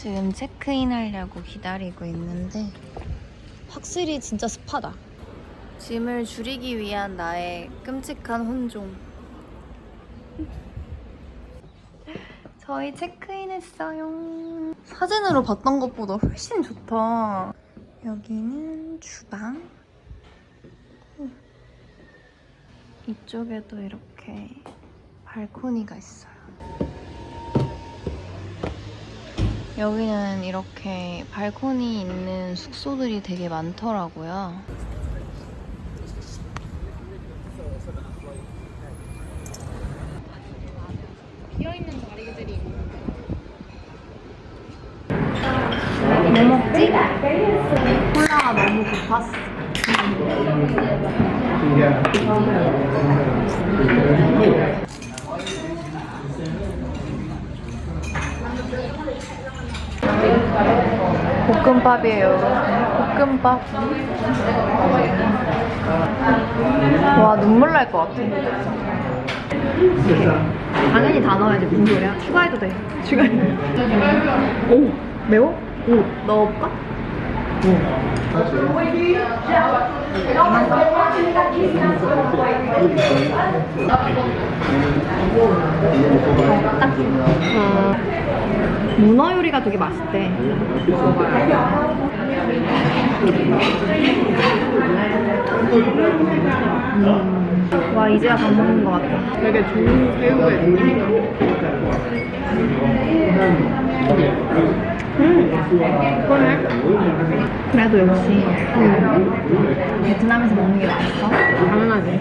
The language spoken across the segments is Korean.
지금 체크인 하려고 기다리고 있는데 확실히 진짜 습하다. 짐을 줄이기 위한 나의 끔찍한 혼종. 저희 체크인 했어요. 사진으로 봤던 것보다 훨씬 좋다. 여기는 주방. 이쪽에도 이렇게 발코니가 있어요. 여기는 이렇게 발코니 있는 숙소들이 되게 많더라고요. 뭐 먹지? 콜라가 너무 고팠어. 볶음밥이에요. 볶음밥. 와 눈물 날 것 같아. 당연히 다 넣어야지 무슨 소리야? 추가해도 돼. 추가해. 오 매워? 오 넣어볼까? 문어 요리가 되게 맛있대. 음. 와 이제야 밥 먹는 것 같아. 되게 좋은 새우의 느낌. 그래도 역시 베트남에서 먹는 게 맛있어. 당연하지.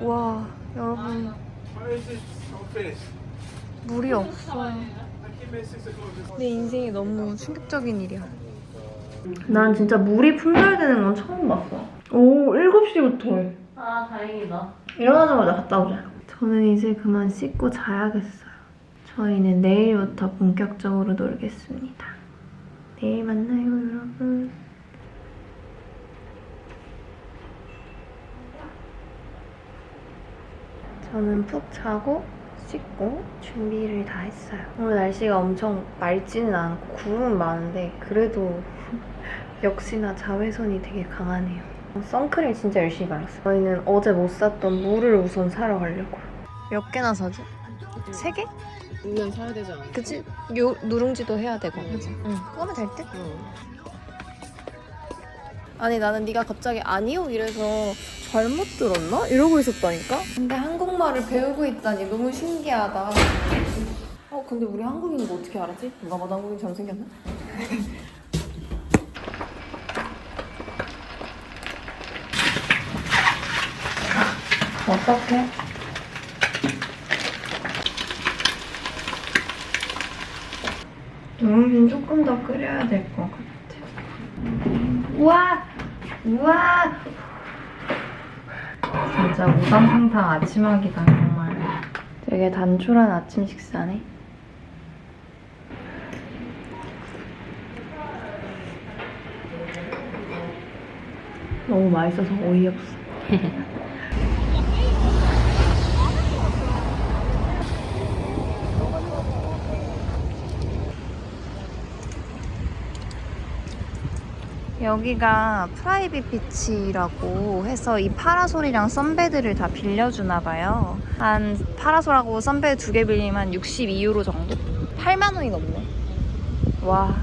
와 여러분 물이 없어요. 내 인생이 너무 충격적인 일이야. 난 진짜 물이 품절되는 건 처음 봤어. 오 7시부터 해. 아, 다행이다. 일어나자마자 갔다 오자. 저는 이제 그만 씻고 자야겠어요. 저희는 내일부터 본격적으로 놀겠습니다. 내일 만나요, 여러분. 저는 푹 자고 씻고 준비를 다 했어요. 오늘 날씨가 엄청 맑지는 않고 구름은 많은데 그래도 역시나 자외선이 되게 강하네요. 선크림 진짜 열심히 발랐어요. 저희는 어제 못 샀던 물을 우선 사러 가려고. 몇 개나 사지? 세 개? 물면 사야 되지 않아? 그치? 요, 누룽지도 해야 되고. 그치? 응. 그거면 될 듯? 아니 나는 네가 갑자기 아니요 이래서 잘못 들었나? 이러고 있었다니까? 근데 한국말을 배우고 있다니 너무 신기하다. 어 근데 우리 한국인인 거 어떻게 알았지? 누가 봐도 한국인처럼 생겼나? 어떡해? 누룽지는 조금 더 끓여야 될 것 같아. 우와! 우와! 진짜 우당탕탕 아침하기다 정말. 되게 단촐한 아침 식사네. 너무 맛있어서 어이없어. 여기가 프라이빗 비치라고 해서 이 파라솔이랑 선베드를 다 빌려주나 봐요. 한 파라솔하고 선베드 두 개 빌리면 한 62유로 정도? 8만 원이 넘네. 와.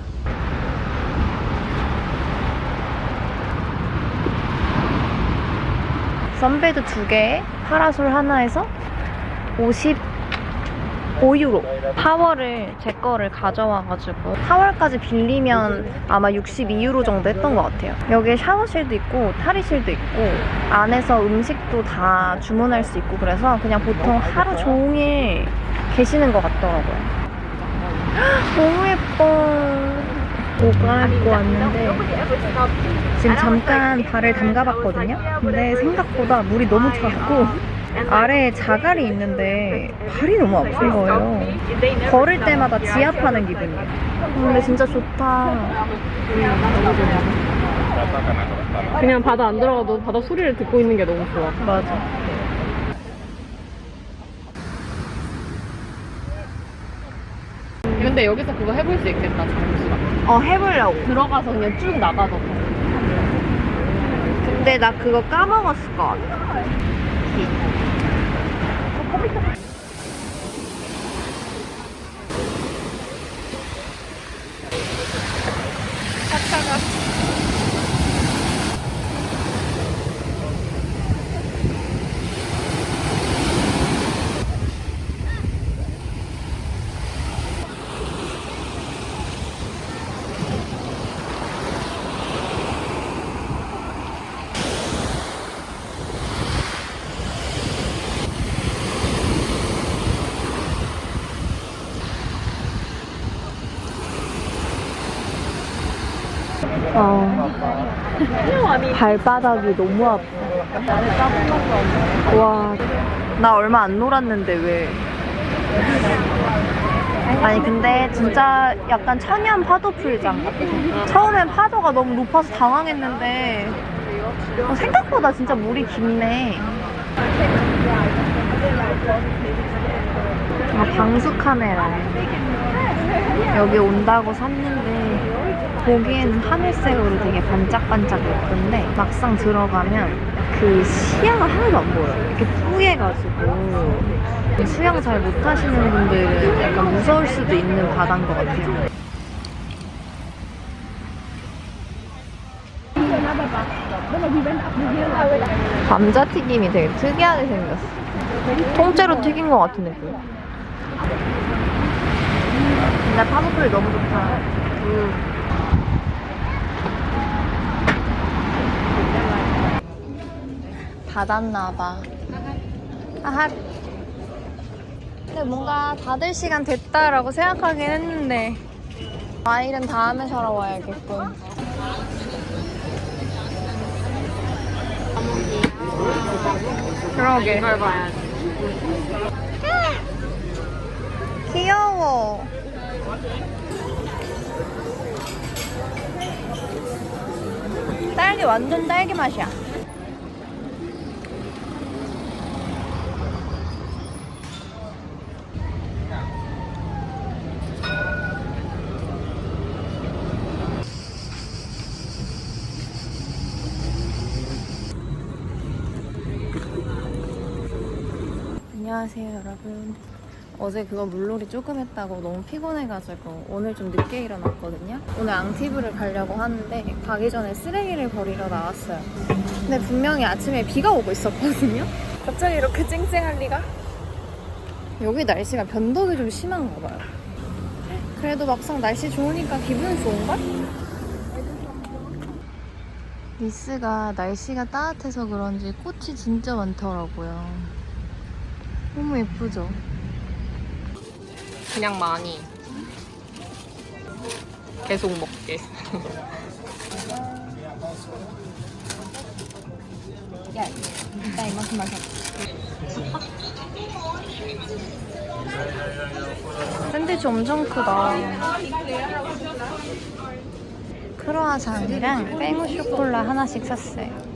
선베드 두 개에 파라솔 하나에서 55유로. 타월을 제 거를 가져와가지고 타월까지 빌리면 아마 62유로 정도 했던 것 같아요. 여기에 샤워실도 있고 탈의실도 있고 안에서 음식도 다 주문할 수 있고 그래서 그냥 보통 하루 종일 계시는 것 같더라고요. 헉, 너무 예뻐. 옷 갈아입고 왔는데 지금 잠깐 발을 담가봤거든요. 근데 생각보다 물이 너무 차고 아래에 자갈이 있는데 발이 너무 아픈 거예요. 걸을 때마다 지압하는 기분이에요. 어, 근데 진짜 좋다. 그냥 바다 안 들어가도 바다 소리를 듣고 있는 게 너무 좋아. 맞아. 근데 여기서 그거 해볼 수 있겠다, 잠시만 어, 해보려고. 들어가서 그냥 쭉 나가서. 근데 나 그거 까먹었을 것 같아. Come here. 어, 발바닥이 너무 아파. 와, 나 얼마 안 놀았는데 왜? 아니 근데 진짜 약간 천연 파도 풀장 같아. 처음엔 파도가 너무 높아서 당황했는데 어, 생각보다 진짜 물이 깊네. 아, 방수 카메라. 여기 온다고 샀는데 보기에는 하늘색으로 되게 반짝반짝 예쁜데 막상 들어가면 그 시야가 하나도 안 보여요. 이렇게 뿌얘가지고 수영 잘 못하시는 분들은 약간 무서울 수도 있는 바다인 것 같아요. 감자튀김이 되게 특이하게 생겼어. 통째로 튀긴 것 같은 느낌. 근데 파도풀이 너무 좋다. 받았나봐. 아하. 근데 뭔가 닫을 시간 됐다라고 생각하긴 했는데 과일은 다음에 사러 와야겠군. 그러게. 이걸 봐야지. 귀여워. 딸기 완전 딸기 맛이야. 안녕하세요 여러분 어제 그거 물놀이 조금 했다고 너무 피곤해가지고 오늘 좀 늦게 일어났거든요 오늘 앙티브를 가려고 하는데 가기 전에 쓰레기를 버리러 나왔어요 근데 분명히 아침에 비가 오고 있었거든요 갑자기 이렇게 쨍쨍할 리가? 여기 날씨가 변덕이 좀 심한가 봐요 그래도 막상 날씨 좋으니까 기분 좋은걸? 니스가 날씨가 따뜻해서 그런지 꽃이 진짜 많더라고요 너무 예쁘죠? 그냥 많이. 계속 먹게. 야, 이따 이만큼만 사. 샌드위치 엄청 크다. 크로아상이랑 뺑우 쇼콜라 하나씩 샀어요.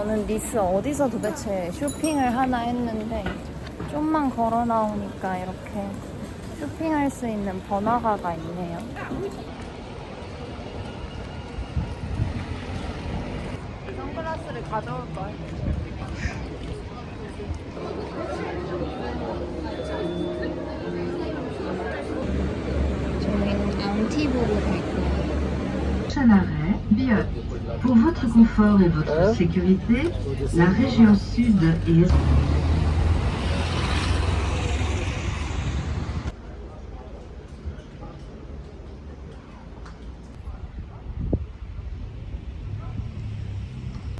저는 니스 어디서 도대체 쇼핑을 하나 했는데 좀만 걸어 나오니까 이렇게 쇼핑할 수 있는 번화가가 있네요. 선글라스를 가져올 걸. 저희는 앙티보로 갈 거예요. Arrêt, Biot. Pour votre confort et votre sécurité, la région sud et est...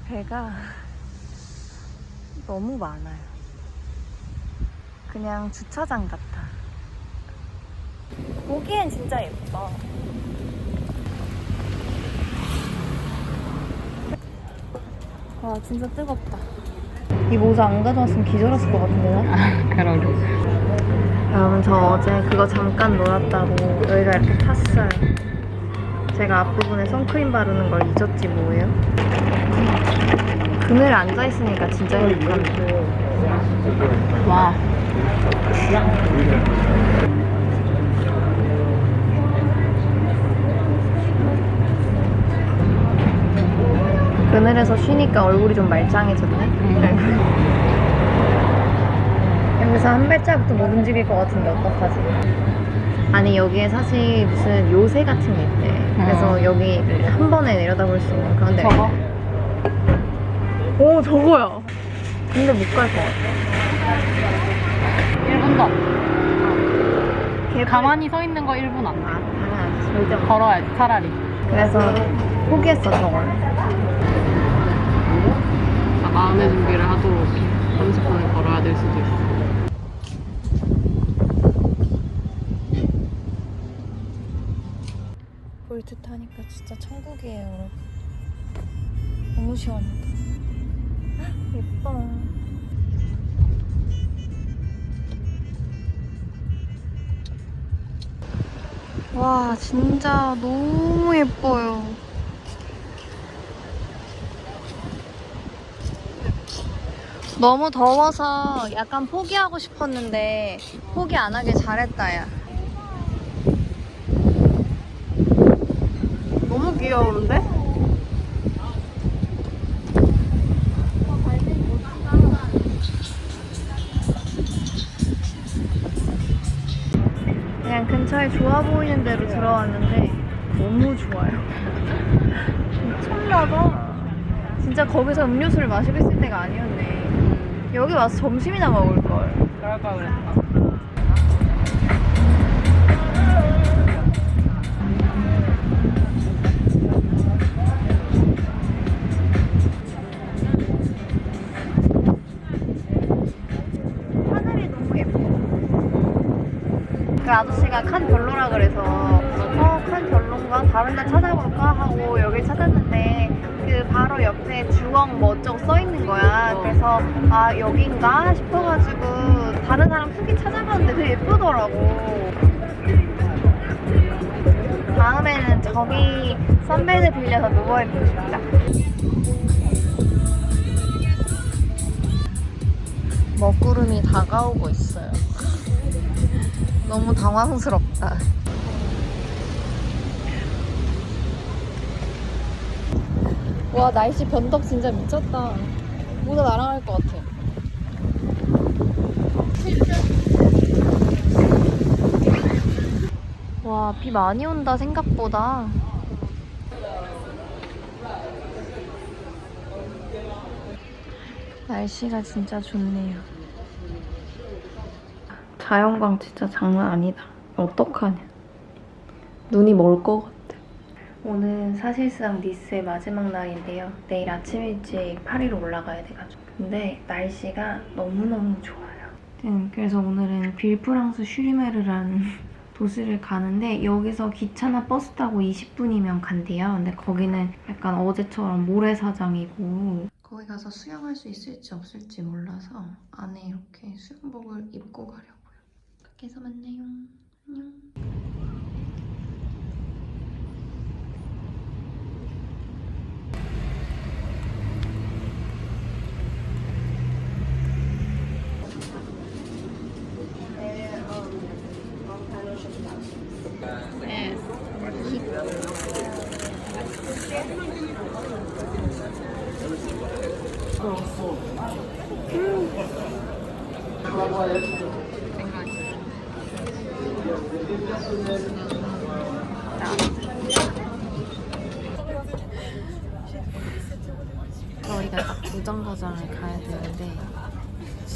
배가 너무 많아요. 그냥 주차장 같아. 보기엔 진짜 예뻐. 와, 진짜 뜨겁다. 이 모자 안 가져왔으면 기절했을 것 같은데, 나? 아, 그러게. 여러분, 저 어제 그거 잠깐 놀았다고 여기가 이렇게 탔어요. 제가 앞부분에 선크림 바르는 걸 잊었지 뭐예요. 그늘 앉아 있으니까 진짜 행복합니다. 와. 그늘에서 쉬니까 얼굴이 좀 말짱해졌네. 여기서 한 발자국도 못 움직일 것 같은데 어떡하지? 아니 여기에 사실 무슨 요새 같은 게 있대. 그래서 여기를 한 번에 내려다볼 수 있는 그런 데가 저거? 오 저거야. 근데 못 갈 것 같아. 1분도 안 돼. 가만히 서 있는 거 1분 안 돼. 아. 절대 못 걸어야지, 차라리. 그래서 포기했어 저걸. 아, 마음의 준비를 하도록 30분을 걸어야 될 수도 있어. 볼트 타니까 진짜 천국이에요 여러분. 너무 시원하다. 헉, 예뻐. 와 진짜 너무 예뻐요. 너무 더워서 약간 포기하고 싶었는데 포기 안 하길 잘했다 야. 너무 귀여운데? 그냥 근처에 좋아 보이는 데로 들어왔는데 너무 좋아요. 미쳤나봐. 진짜 거기서 음료수를 마시고 있을 때가 아니었네. 여기 와서 점심이나 먹을 걸. 그럴까 그랬다. 아저씨가 칸 별로라 그래서 어, 칸 별론가? 다른 데 찾아볼까? 하고 여기 찾았는데 그 바로 옆에 주억 뭐 어쩌고 써 있는 거야. 그래서 아, 여긴가? 싶어가지고 다른 사람 후기 찾아봤는데 되게 예쁘더라고. 다음에는 저기 선베드 빌려서 누워있고 싶다. 먹구름이 다가오고 있어요. 너무 당황스럽다. 와 날씨 변덕 진짜 미쳤다. 모두 날아갈 것 같아. 와 비 많이 온다 생각보다. 날씨가 진짜 좋네요. 자연광 진짜 장난 아니다. 어떡하냐. 눈이 멀 것 같아. 오늘 사실상 니스의 마지막 날인데요. 내일 아침 일찍 파리로 올라가야 돼가지고. 근데 날씨가 너무너무 좋아요. 음, 그래서 오늘은 빌프랑스 슈리메르라는 도시를 가는데 여기서 기차나 버스 타고 20분이면 간대요. 근데 거기는 약간 어제처럼 모래사장이고 거기 가서 수영할 수 있을지 없을지 몰라서 안에 이렇게 수영복을 입고 가려고요. 거기서 만나요. 안녕. 네. 저희가 딱 무정거장을 가야 되는데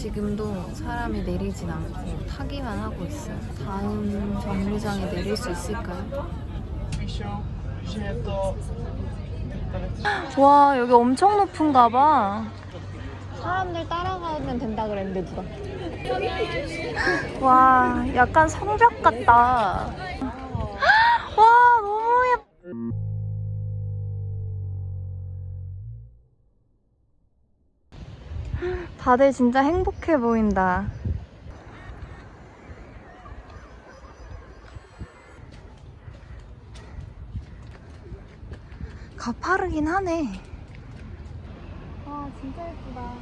지금도 사람이 내리진 않고 타기만 하고 있어요. 다음 정류장에 내릴 수 있을까요? 와 여기 엄청 높은가 봐. 사람들 따라가면 된다 그랬는데 누가? 와 약간 성벽 같다. 다들 진짜 행복해 보인다. 가파르긴 하네. 아, 진짜 예쁘다.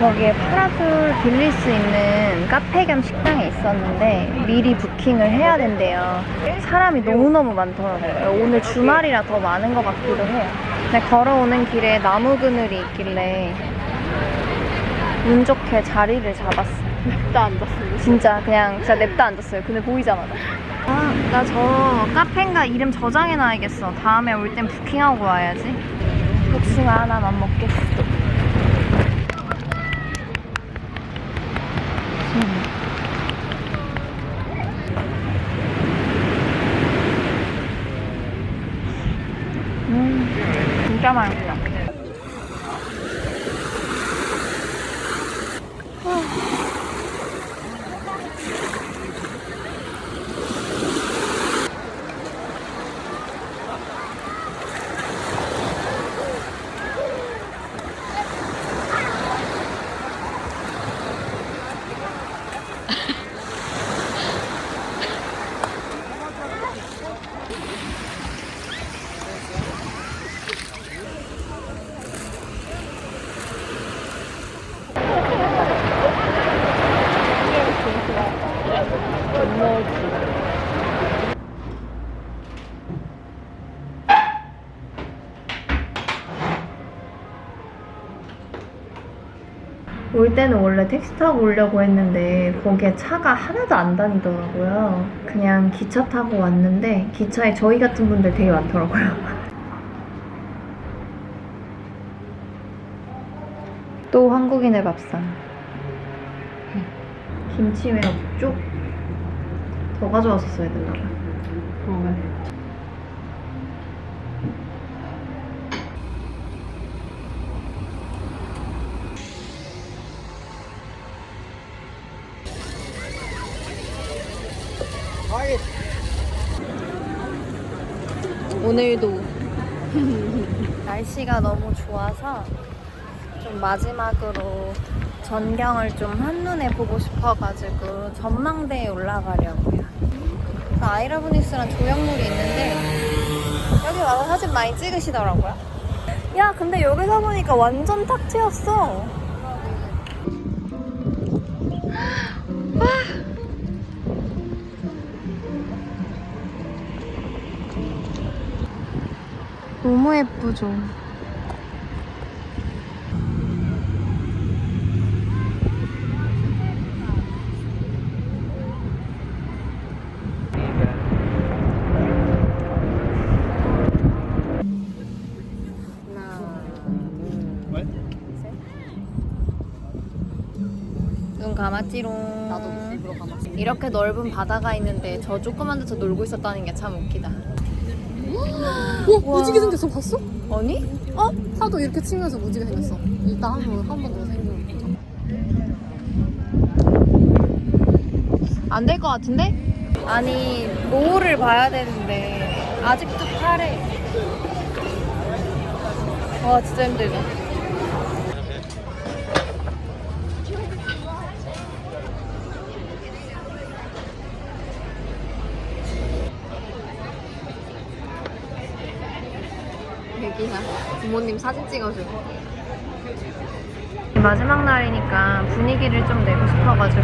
저기에 파라솔 빌릴 수 있는 카페 겸 식당이 있었는데 미리 부킹을 해야 된대요. 사람이 너무너무 많더라고요. 오늘 주말이라 더 많은 것 같기도 해요. 근데 걸어오는 길에 나무 그늘이 있길래 운 좋게 자리를 잡았어요. 냅다 앉았어요. 진짜 그냥 진짜 냅다 앉았어요. 근데. 나. 아, 나 저 카페인가 이름 저장해놔야겠어. 다음에 올 땐 부킹하고 와야지. 복숭아 하나만 먹겠어. 음. 음, 진짜 맛있다. 올 때는 원래 택시 타고 오려고 했는데 거기에 차가 하나도 안 다니더라고요. 그냥 기차 타고 왔는데 기차에 저희 같은 분들 되게 많더라고요. 또 한국인의 밥상. 김치 왜 없죠? 더 가져왔었어야 됐나 봐요. 어, 네. 오늘도 날씨가 너무 좋아서 좀 마지막으로 전경을 좀 한눈에 보고 싶어가지고 전망대에 올라가려고요. 그 아이라브니스란 조형물이 있는데 여기 와서 사진 많이 찍으시더라고요. 야 근데 여기서 보니까 완전 탁 트였어. 너무 예쁘죠? 눈 감았지롱. 나도 감았어. 이렇게 넓은 바다가 있는데 저 조그만 데서 놀고 있었다는 게 참 웃기다. 와, 무지개 생겼어. 봤어? 아니? 어? 파도 이렇게 치면서 무지개 생겼어. 이따 한번 한번 더 생기면. 안될 것 같은데? 아니 노을을 봐야 되는데 아직도 파래 와 진짜 힘들다 여기야. 부모님 사진 찍어줘. 마지막 날이니까 분위기를 좀 내고 싶어가지고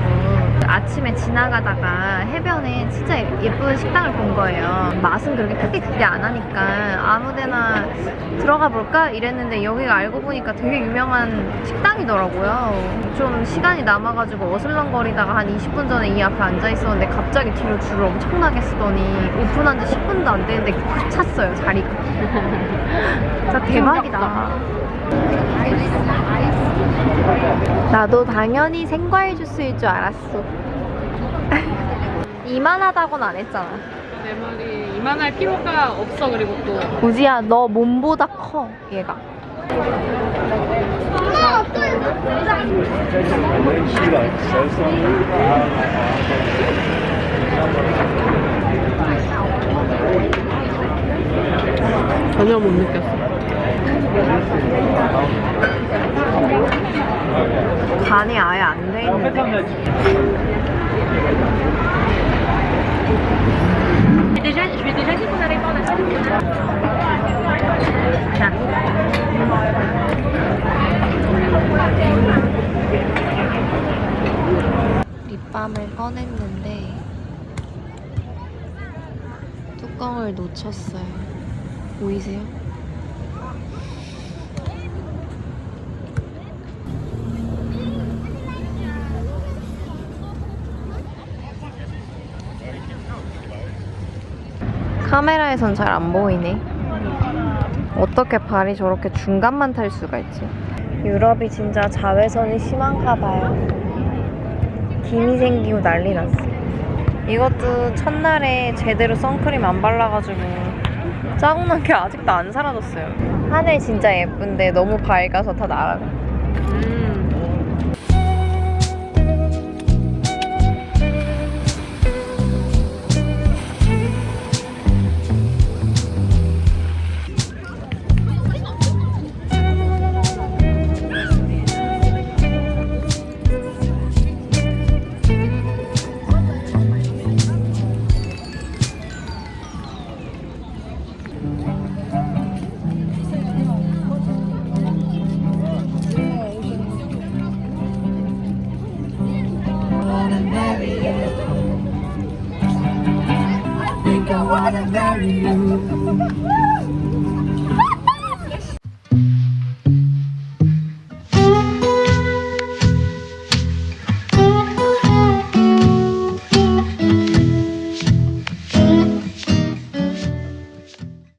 아침에 지나가다가 해변에 진짜 예쁜 식당을 본 거예요. 맛은 그렇게 크게 기대 안 하니까 아무데나 들어가 볼까 이랬는데 여기가 알고 보니까 되게 유명한 식당이더라고요. 좀 시간이 남아가지고 어슬렁거리다가 한 20분 전에 이 앞에 앉아 있었는데 갑자기 뒤로 줄을 엄청나게 쓰더니 오픈한 지 10분도 안 되는데 꽉 찼어요 자리가. 진짜 대박이다. 나도 당연히 생과일 주스일 줄 알았어. 이만하다고는 안 했잖아. 내 말이 이만할 필요가 없어. 그리고 또 우지야, 너 몸보다 커, 얘가. 전혀 못 느꼈어. Allait pas en Afrique. 립밤을 꺼냈는데 뚜껑을 놓쳤어요. 보이세요? 카메라에선 잘 안 보이네. 어떻게 발이 저렇게 중간만 탈 수가 있지? 유럽이 진짜 자외선이 심한가 봐요. 김이 생기고 난리 났어. 이것도 첫날에 제대로 선크림 안 발라가지고 짜증난 게 아직도 안 사라졌어요. 하늘 진짜 예쁜데 너무 밝아서 다 날아가.